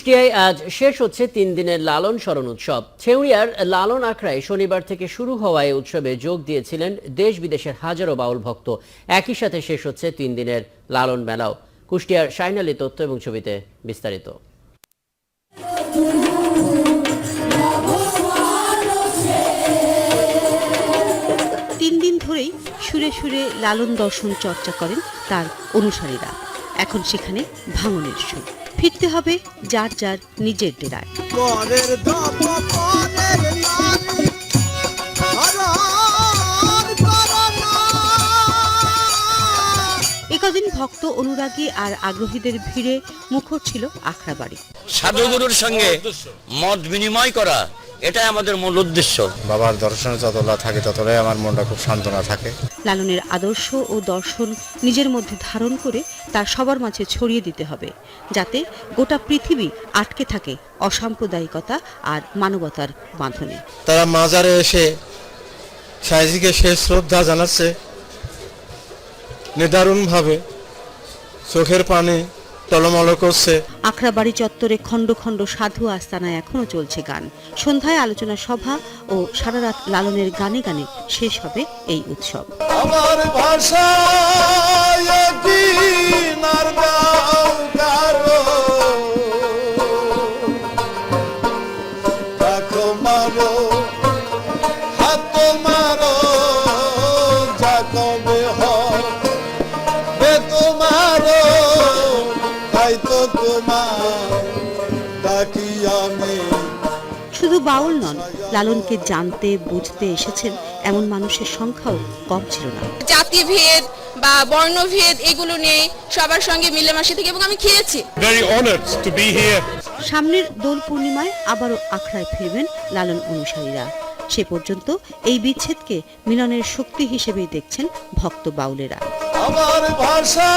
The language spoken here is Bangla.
কুষ্টিয়ায় আজ শেষ হচ্ছে তিন দিনের লালন স্মরণ উৎসব। ছেউরিয়ার লালন আখড়ায় শনিবার থেকে শুরু হওয়া এই উৎসবে যোগ দিয়েছিলেন দেশ বিদেশের হাজারো বাউল ভক্ত। একই সাথে শেষ হচ্ছে তিন দিনের লালন মেলাও। কুষ্টিয়ার সাইনালি তথ্য এবং ছবিতে বিস্তারিত। তিন দিন ধরেই সুরে সুরে লালন দর্শন চর্চা করেন তার অনুসারীরা। এখন সেখানে ভাঙনের সুর। ফিরতে হবে যার যার নিজের ডেরায়। একদিন ভক্ত অনুরাগী আর আগ্রহীদের ভিড়ে মুখর ছিল আখড়াবাড়ি। সাধুগুরুর সঙ্গে মত বিনিময় করা এটাই আমাদের মূল উদ্দেশ্য। বাবার দর্শনে যতটা থাকে ততটাই আমার মনটা খুব সান্ত্বনা থাকে। লালনের আদর্শ ও দর্শন নিজের মধ্যে ধারণ করে তার সবার মাঝে ছড়িয়ে দিতে হবে যাতে গোটা পৃথিবী আটকে থাকে অসাম্প্রদায়িকতা আর মানবতার বাঁধনে। তারা মাজারে এসে সাইজিকে শেষ শ্রদ্ধা জানাচ্ছে। নিদারুণভাবে চোখের পানি টলমল করছে। আখড়াবাড়ি চত্বরে খণ্ড খণ্ড সাধু আস্তানায় এখনও চলছে গান। সন্ধ্যায় আলোচনা সভা ও সারা রাত লালনের গানে গানে শেষ হবে এই উৎসব। আমার ভাষা মারো শুধু বাউল নন লালনকে জানতে বুঝতে এসেছেন এমন মানুষের সংখ্যাও কম ছিল না। জাতিভেদ বা বর্ণভেদ এগুলো নেই সবার সঙ্গে মিলেমিশে থেকে এবং আমি খেয়েছি. সামনের দোল পূর্ণিমায় আবারও আখড়ায় ফিরবেন লালন অনুসারীরা। সে পর্যন্ত এই বিচ্ছেদকে মিলনের শক্তি হিসেবেই দেখছেন ভক্ত বাউলেরা। আমার ভাষা